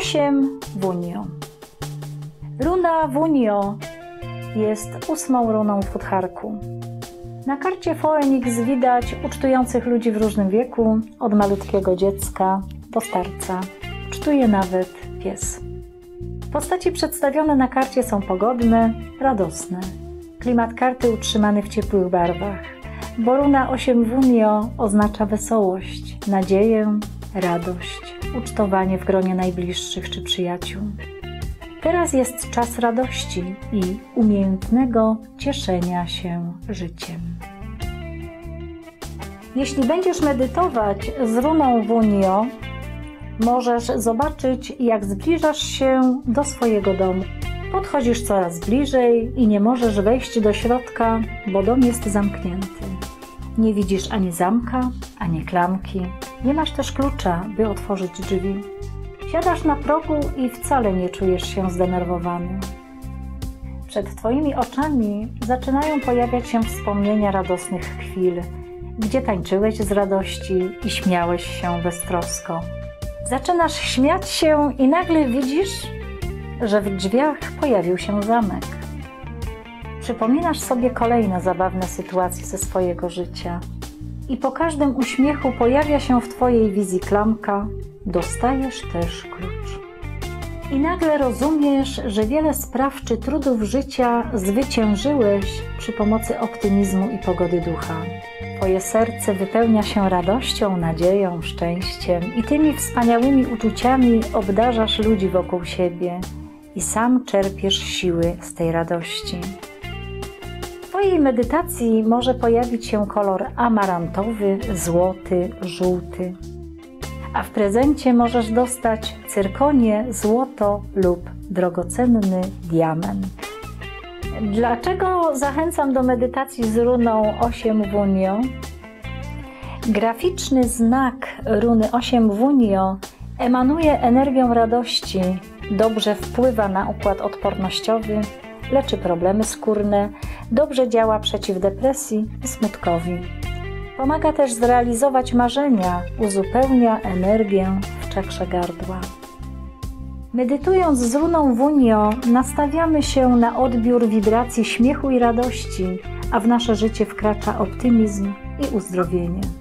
8 Wunio. Runa Wunio jest ósmą runą w Futharku. Na karcie Phoenix widać ucztujących ludzi w różnym wieku, od malutkiego dziecka do starca. Ucztuje nawet pies. Postaci przedstawione na karcie są pogodne, radosne. Klimat karty utrzymany w ciepłych barwach. Bo runa 8 Wunio oznacza wesołość, nadzieję, radość, ucztowanie w gronie najbliższych czy przyjaciół. Teraz jest czas radości i umiejętnego cieszenia się życiem. Jeśli będziesz medytować z runą Wunio, możesz zobaczyć, jak zbliżasz się do swojego domu. Podchodzisz coraz bliżej i nie możesz wejść do środka, bo dom jest zamknięty. Nie widzisz ani zamka, ani klamki. Nie masz też klucza, by otworzyć drzwi. Siadasz na progu i wcale nie czujesz się zdenerwowany. Przed Twoimi oczami zaczynają pojawiać się wspomnienia radosnych chwil, gdzie tańczyłeś z radości i śmiałeś się beztrosko. Zaczynasz śmiać się i nagle widzisz, że w drzwiach pojawił się zamek. Przypominasz sobie kolejne zabawne sytuacje ze swojego życia i po każdym uśmiechu pojawia się w Twojej wizji klamka, dostajesz też klucz. I nagle rozumiesz, że wiele spraw czy trudów życia zwyciężyłeś przy pomocy optymizmu i pogody ducha. Twoje serce wypełnia się radością, nadzieją, szczęściem i tymi wspaniałymi uczuciami obdarzasz ludzi wokół siebie i sam czerpiesz siły z tej radości. Twojej medytacji może pojawić się kolor amarantowy, złoty, żółty. A w prezencie możesz dostać cyrkonie, złoto lub drogocenny diament. Dlaczego zachęcam do medytacji z runą 8 Wunio? Graficzny znak runy 8 Wunio emanuje energią radości, dobrze wpływa na układ odpornościowy, leczy problemy skórne, dobrze działa przeciw depresji i smutkowi. Pomaga też zrealizować marzenia, uzupełnia energię w czakrze gardła. Medytując z runą Wunio, nastawiamy się na odbiór wibracji śmiechu i radości, a w nasze życie wkracza optymizm i uzdrowienie.